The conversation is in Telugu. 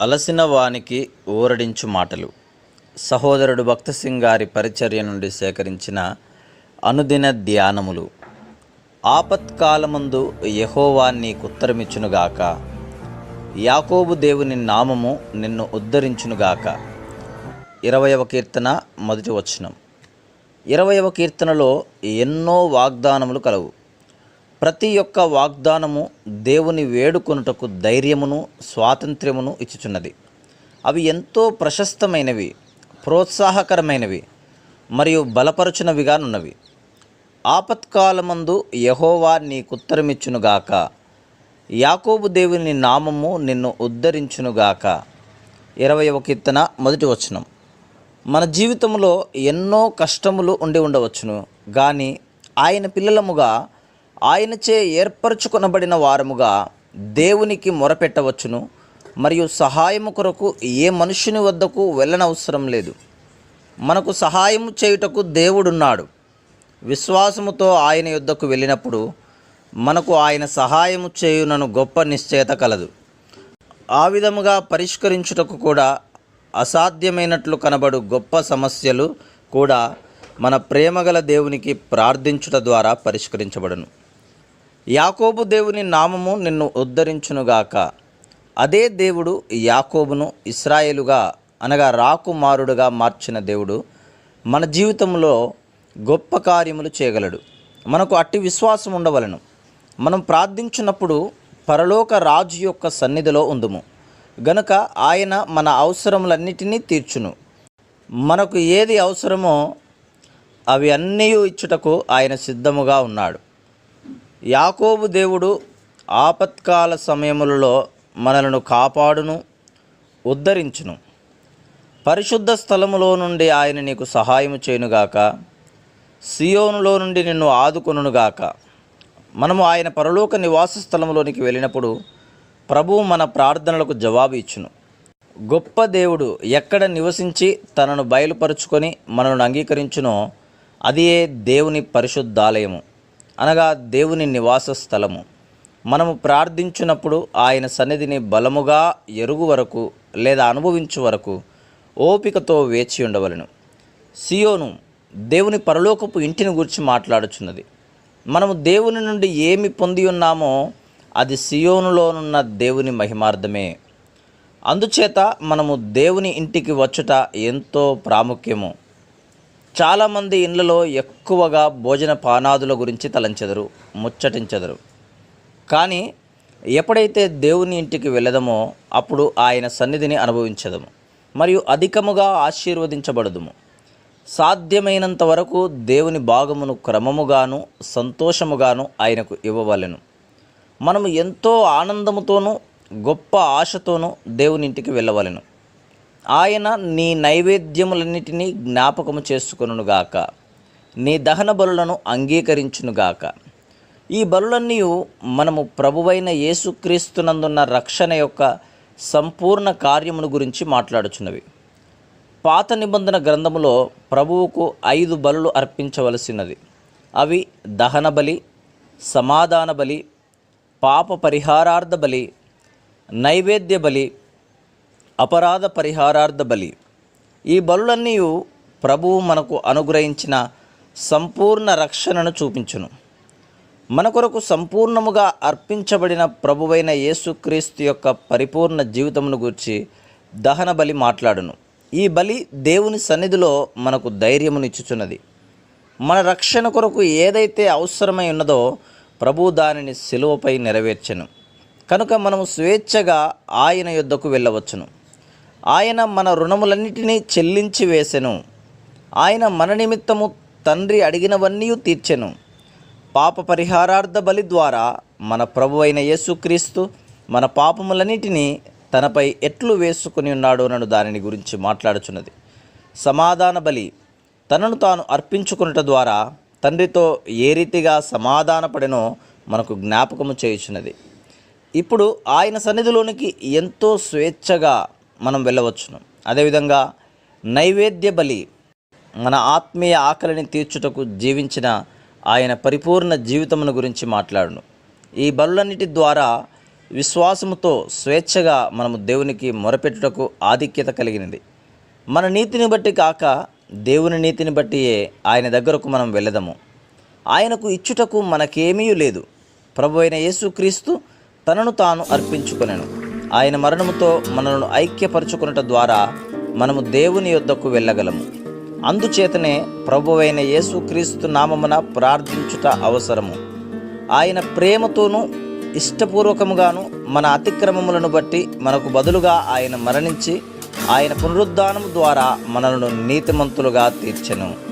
అలసిన వానికి ఊరడించు మాటలు. సహోదరుడు భక్త సింగ్ గారి పరిచర్య నుండి సేకరించిన అనుదిన ధ్యానములు. ఆపత్కాలమందు యహోవా నీకుత్తరమిచ్చునుగాక యాకోబు దేవుని నామము నిన్ను ఉద్ధరించునుగాక. ఇరవయవ కీర్తన మొదటి వచనం. ఇరవయవ కీర్తనలో ఎన్నో వాగ్దానములు కలవు. ప్రతి ఒక్క వాగ్దానము దేవుని వేడుకొనుటకు ధైర్యమును స్వాతంత్ర్యమును ఇచ్చుచున్నది. అవి ఎంతో ప్రశస్తమైనవి ప్రోత్సాహకరమైనవి మరియు బలపరచునవిగానున్నవి ఆపత్కాలమందు యహోవా నీకుత్తరమిచ్చునుగాక. యాకోబు దేవుని నామము నిన్ను ఉద్ధరించునుగాక. ఇరవయవ కీర్తన మొదటి వచనం. మన జీవితంలో ఎన్నో కష్టములు ఉండి ఉండవచ్చును కానీ ఆయన పిల్లలముగా ఆయనచే ఏర్పరచుకొనబడిన వారముగా దేవునికి మొరపెట్టవచ్చును మరియు సహాయము కొరకు ఏ మనుషుని వద్దకు వెళ్ళనవసరం లేదు. మనకు సహాయము చేయుటకు దేవుడున్నాడు. విశ్వాసముతో ఆయన యుద్ధకు వెళ్ళినప్పుడు మనకు ఆయన సహాయము చేయునను గొప్ప నిశ్చయత కలదు. ఆ విధముగా పరిష్కరించుటకు కూడా అసాధ్యమైనట్లు కనబడు గొప్ప సమస్యలు కూడా మన ప్రేమగల దేవునికి ప్రార్థించుట ద్వారా పరిష్కరించబడును. యాకోబు దేవుని నామము నిన్ను ఉద్ధరించునుగాక. అదే దేవుడు యాకోబును ఇస్రాయేలుగా అనగా రాకుమారుడుగా మార్చిన దేవుడు మన జీవితంలో గొప్ప కార్యములు చేయగలడు. మనకు అట్టి విశ్వాసం ఉండవలను. మనం ప్రార్థించినప్పుడు పరలోక రాజు యొక్క సన్నిధిలో ఉందుము. గనుక ఆయన మన అవసరములన్నిటినీ తీర్చును. మనకు ఏది అవసరమో అవి అన్నీ ఇచ్చుటకు ఆయన సిద్ధముగా ఉన్నాడు. యాకోబు దేవుడు ఆపత్కాల సమయములలో మనలను కాపాడును ఉద్ధరించును. పరిశుద్ధ స్థలములో నుండి ఆయన నీకు సహాయము చేయునుగాక సియోనులో నుండి నిన్ను ఆదుకొనుగాక మనము ఆయన పరలోక నివాస స్థలంలోనికి వెళ్ళినప్పుడు ప్రభువు మన ప్రార్థనలకు జవాబు ఇచ్చును. గొప్ప దేవుడు ఎక్కడ నివసించి తనను బయలుపరుచుకొని మనను అంగీకరించునో అదియే దేవుని పరిశుద్ధాలయము. అనగా దేవుని నివాస స్థలము. మనము ప్రార్థించినప్పుడు ఆయన సన్నిధిని బలముగా ఎరుగు వరకు లేదా అనుభవించు వరకు ఓపికతో వేచి ఉండవలను. సియోను దేవుని పరలోకపు ఇంటిని గురించి మాట్లాడుచున్నది. మనము దేవుని నుండి ఏమి పొంది ఉన్నామో అది సియోనులోనున్న దేవుని మహిమార్థమే. అందుచేత మనము దేవుని ఇంటికి వచ్చుట ఎంతో ప్రాముఖ్యము. చాలామంది ఇండ్లలో ఎక్కువగా భోజన పానాదుల గురించి తలంచెదరు ముచ్చటించెదరు. కానీ ఎప్పుడైతే దేవుని ఇంటికి వెళ్ళదమో అప్పుడు ఆయన సన్నిధిని అనుభవించదము మరియు అధికముగా ఆశీర్వదించబడదుము. సాధ్యమైనంత వరకు దేవుని భాగమును క్రమముగాను సంతోషముగాను ఆయనకు ఇవ్వవలెను. మనము ఎంతో ఆనందముతోనూ గొప్ప ఆశతోనూ దేవుని ఇంటికి వెళ్ళవలెను. ఆయన నీ నైవేద్యములన్నిటినీ జ్ఞాపకము చేసుకునుగాక నీ దహన బలులను అంగీకరించునుగాక. ఈ బలులన్నీ మనము ప్రభువైన యేసుక్రీస్తునందున్న రక్షణ యొక్క సంపూర్ణ కార్యమును గురించి మాట్లాడుచున్నవి. పాత నిబంధన గ్రంథములో ప్రభువుకు ఐదు బలులు అర్పించవలసినది. అవి దహన బలి సమాధాన బలి పాప పరిహారార్థ బలి నైవేద్య బలి అపరాధ పరిహారార్థ బలి. ఈ బలులన్నీ ప్రభువు మనకు అనుగ్రహించిన సంపూర్ణ రక్షణను చూపించును. మన కొరకు సంపూర్ణముగా అర్పించబడిన ప్రభువైన యేసుక్రీస్తు యొక్క పరిపూర్ణ జీవితమును గురించి దహన బలి మాట్లాడును. ఈ బలి దేవుని సన్నిధిలో మనకు ధైర్యమునిచ్చుచున్నది మన రక్షణ కొరకు ఏదైతే అవసరమై ఉన్నదో ప్రభు దానిని సిలువపై నెరవేర్చెను. కనుక మనము స్వేచ్ఛగా ఆయన యొద్దకు వెళ్ళవచ్చును. ఆయన మన రుణములన్నిటినీ చెల్లించి వేసెను. ఆయన మన నిమిత్తము తండ్రి అడిగినవన్నీ తీర్చెను. పాప పరిహారార్థ బలి ద్వారా మన ప్రభు అయిన యేసుక్రీస్తు మన పాపములన్నిటినీ తనపై ఎట్లు వేసుకుని ఉన్నాడో నన్ను దానిని గురించి మాట్లాడుచున్నది. సమాధాన బలి తనను తాను అర్పించుకున్నట ద్వారా తండ్రితో ఏ రీతిగా సమాధానపడినో మనకు జ్ఞాపకము చేయుచున్నది. ఇప్పుడు ఆయన సన్నిధిలోనికి ఎంతో స్వేచ్ఛగా మనం వెళ్ళవచ్చును. అదేవిధంగా నైవేద్య బలి మన ఆత్మీయ ఆకలిని తీర్చుటకు జీవించిన ఆయన పరిపూర్ణ జీవితమును గురించి మాట్లాడును. ఈ బలులన్నిటి ద్వారా విశ్వాసముతో స్వేచ్ఛగా మనము దేవునికి మొరపెట్టుటకు ఆధిక్యత కలిగినది. మన నీతిని బట్టి కాక దేవుని నీతిని బట్టియే ఆయన దగ్గరకు మనం వెళ్ళదము. ఆయనకు ఇచ్చుటకు మనకేమీ లేదు. ప్రభు అయిన యేసుక్రీస్తు తనను తాను అర్పించుకొనెను. ఆయన మరణముతో మనలను ఐక్యపరచుకున్నట ద్వారా మనము దేవుని యొద్దకు వెళ్ళగలము. అందుచేతనే ప్రభువైన యేసుక్రీస్తు నామమున ప్రార్థించుట అవసరము. ఆయన ప్రేమతోనూ ఇష్టపూర్వకముగాను మన అతిక్రమములను బట్టి మనకు బదులుగా ఆయన మరణించి ఆయన పునరుద్ధానము ద్వారా మనలను నీతిమంతులుగా తీర్చెను.